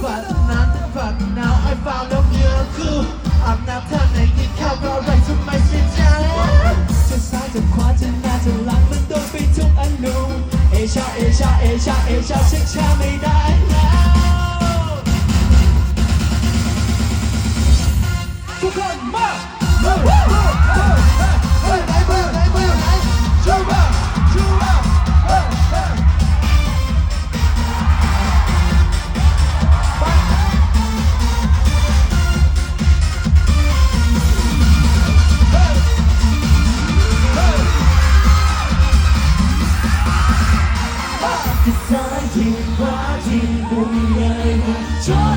but not but now I found a miracle I'm not turning it out alright to my sister จะซ้ายจะขวาจะหน้าจะหลังมันโดนไปทุกอนุเอชาเอชาเอชาเอชาเช็คช้าไม่ได้ ที่ว่าที่บุญเลยมาชอ